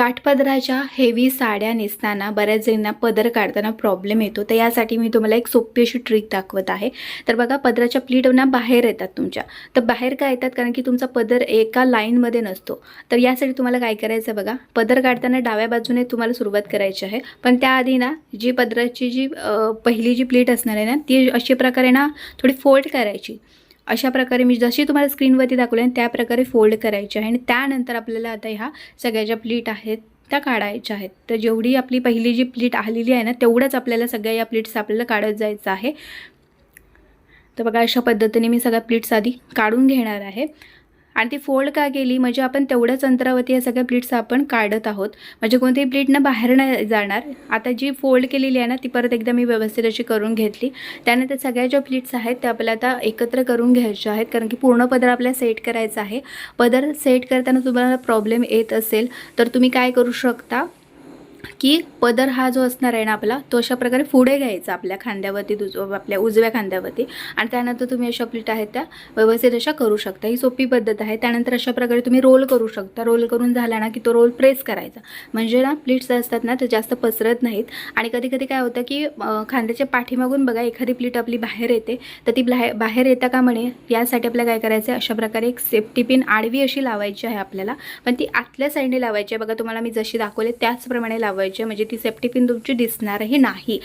काठपदराच्या heavy साड्या नेसताना बऱ्याच जणींना पदर काढताना प्रॉब्लेम येतो. तर यासाठी मी तुम्हाला एक सोपी अशी ट्रिक दाखवत आहे. तर बघा पदराच्या प्लीटना बाहेर येतात तुमच्या. तर बाहेर का येतात? कारण की तुमचा पदर एका लाईनमध्ये नसतो. तर यासाठी तुम्हाला काय करायचं आहे बघा? पदर काढताना डाव्या बाजूने तुम्हाला सुरुवात करायची आहे. पण त्याआधी ना जी पदराची जी पहिली जी प्लीट असणार आहे ना ती अशा प्रकारे ना थोडी फोल्ड करायची. अशा प्रकारे मी जशी तुम्हाला स्क्रीनवरती दाखवले त्या प्रकारे फोल्ड करायची आहे. आणि त्यानंतर आपल्याला आता ह्या सगळ्या ज्या प्लीट आहेत त्या काढायच्या आहेत. तर जेवढी आपली पहिली जी प्लीट आलेली आहे ना तेवढंच आपल्याला सगळ्या या प्लीट्स आपल्याला काढत जायचं आहे. तर बघा अशा पद्धतीने मी सगळ्या प्लीट्स आधी काढून घेणार आहे. आणि ती फोल्ड का केली? म्हणजे आपण तेवढ्याच अंतरावरती या सगळ्या प्लीट्स आपण काढत आहोत. म्हणजे कोणतीही प्लीट ना बाहेर नाही जाणार. आता जी फोल्ड केलेली आहे ना ती परत एकदा मी व्यवस्थित अशी करून घेतली. त्यानंतर सगळ्या ज्या प्लीट्स आहेत त्या आपल्याला आता एकत्र करून घ्यायच्या आहेत. कारण की पूर्ण पदर आपल्याला सेट करायचा आहे. पदर सेट करताना तुम्हाला प्रॉब्लेम येत असेल तर तुम्ही काय करू शकता? की पदर हा जो असणार आहे ना आपला तो अशा प्रकारे पुढे घ्यायचा आपल्या खांद्यावरती दुज आपल्या उजव्या खांद्यावरती. आणि त्यानंतर तुम्ही अशा प्लेट आहेत त्या व्यवस्थित अशा करू शकता. ही सोपी पद्धत आहे. त्यानंतर अशा प्रकारे तुम्ही रोल करू शकता. रोल करून झाला ना की तो रोल प्रेस करायचा. म्हणजे ना प्लीट्स असतात ना ते जास्त पसरत नाहीत. आणि कधी कधी काय होतं की खांद्याच्या पाठीमागून बघा एखादी प्लीट आपली बाहेर येते. तर ती बाहेर बाहेर येता का म्हणे? यासाठी आपल्याला काय करायचं आहे अशा प्रकारे एक सेफ्टी पिन आडवी अशी लावायची आहे आपल्याला. पण ती आतल्या साईडने लावायची आहे. बघा तुम्हाला मी जशी दाखवले त्याचप्रमाणे लावायची म्हणजे ती सेफ्टी पिन तुमची दिसणारही नाही.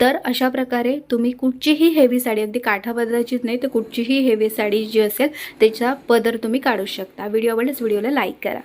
तर अशा प्रकारे तुम्ही कुठचीही हेवी साडी अगदी काठा बदलायचीच नाही तर कुठचीही हेवी साडी जी असेल त्याचा पदर तुम्ही काढू शकता. व्हिडिओ आवडल्यास व्हिडिओला लाईक करा.